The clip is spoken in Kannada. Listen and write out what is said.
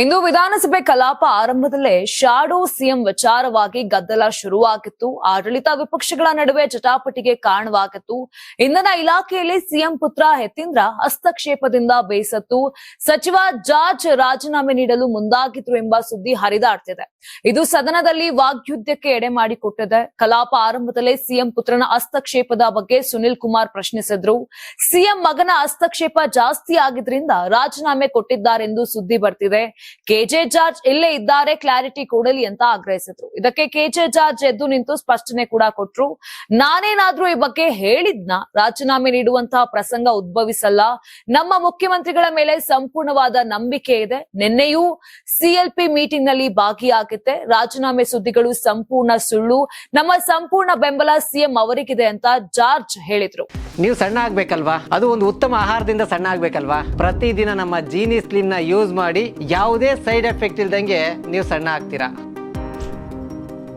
ಇಂದು ವಿಧಾನಸಭೆ ಕಲಾಪ ಆರಂಭದಲ್ಲೇ ಶಾಡೋ ಸಿಎಂ ವಿಚಾರವಾಗಿ ಗದ್ದಲ ಶುರುವಾಗಿತ್ತು. ಆಡಳಿತ ವಿಪಕ್ಷಗಳ ನಡುವೆ ಜಟಾಪಟಿಗೆ ಕಾರಣವಾಗಿತ್ತು. ಇಂಧನ ಇಲಾಖೆಯಲ್ಲಿ ಸಿಎಂ ಪುತ್ರ ಯತೀಂದ್ರ ಹಸ್ತಕ್ಷೇಪದಿಂದ ಬೇಸತ್ತು. ಸಚಿವ ಜಾರ್ಜ್ ರಾಜೀನಾಮೆ ನೀಡಲು ಮುಂದಾಗಿದ್ರು ಎಂಬ ಸುದ್ದಿ ಹರಿದಾಡ್ತಿದೆ. ಇದು ಸದನದಲ್ಲಿ ವಾಗ್ಯುದ್ಧಕ್ಕೆ ಎಡೆ ಮಾಡಿಕೊಟ್ಟಿದೆ. ಕಲಾಪ ಆರಂಭದಲ್ಲೇ ಸಿಎಂ ಪುತ್ರನ ಹಸ್ತಕ್ಷೇಪದ ಬಗ್ಗೆ ಸುನಿಲ್ ಕುಮಾರ್ ಪ್ರಶ್ನಿಸಿದ್ರು. ಸಿಎಂ ಮಗನ ಹಸ್ತಕ್ಷೇಪ ಜಾಸ್ತಿ ಆಗಿದ್ರಿಂದ ರಾಜೀನಾಮೆ ಕೊಟ್ಟಿದ್ದಾರೆಂದು ಸುದ್ದಿ ಬರ್ತಿದೆ. ಕೆಜೆ ಜಾರ್ಜ್ ಇಲ್ಲೇ ಇದ್ದಾರೆ ಕ್ಲಾರಿಟಿ ಕೊಡಲಿ ಅಂತ ಆಗ್ರಹಿಸಿದ್ರು. ಇದಕ್ಕೆ ಕೆಜೆ ಜಾರ್ಜ್ ಎದ್ದು ನಿಂತು ಸ್ಪಷ್ಟನೆ ಕೂಡ ಕೊಟ್ರು. ನಾನೇನಾದ್ರೂ ಈ ಬಗ್ಗೆ ಹೇಳಿದ್ನ? ರಾಜೀನಾಮೆ ನೀಡುವಂತಹ ಪ್ರಸಂಗ ಉದ್ಭವಿಸಲ್ಲ. ನಮ್ಮ ಮುಖ್ಯಮಂತ್ರಿಗಳ ಮೇಲೆ ಸಂಪೂರ್ಣವಾದ ನಂಬಿಕೆ ಇದೆ. ನಿನ್ನೆಯೂ ಸಿಎಲ್ಪಿ ಮೀಟಿಂಗ್ನಲ್ಲಿ ಭಾಗಿಯಾಗಿದ್ದೆ. ರಾಜೀನಾಮೆ ಸುದ್ದಿಗಳು ಸಂಪೂರ್ಣ ಸುಳ್ಳು. ನಮ್ಮ ಸಂಪೂರ್ಣ ಬೆಂಬಲ ಸಿಎಂ ಅವರಿಗಿದೆ ಅಂತ ಜಾರ್ಜ್ ಹೇಳಿದ್ರು. ನೀವು ಸಣ್ಣ ಆಗ್ಬೇಕಲ್ವಾ? ಅದು ಒಂದು ಉತ್ತಮ ಆಹಾರದಿಂದ ಸಣ್ಣ ಆಗ್ಬೇಕಲ್ವಾ? ಪ್ರತಿದಿನ ನಮ್ಮ ಜೀನಿ ಸ್ಲಿಮ್ನ ಯೂಸ್ ಮಾಡಿ ಯಾವುದೇ ಸೈಡ್ ಎಫೆಕ್ಟ್ ಇಲ್ದಂಗೆ ನೀವು ಸಣ್ಣ ಆಗ್ತೀರಾ?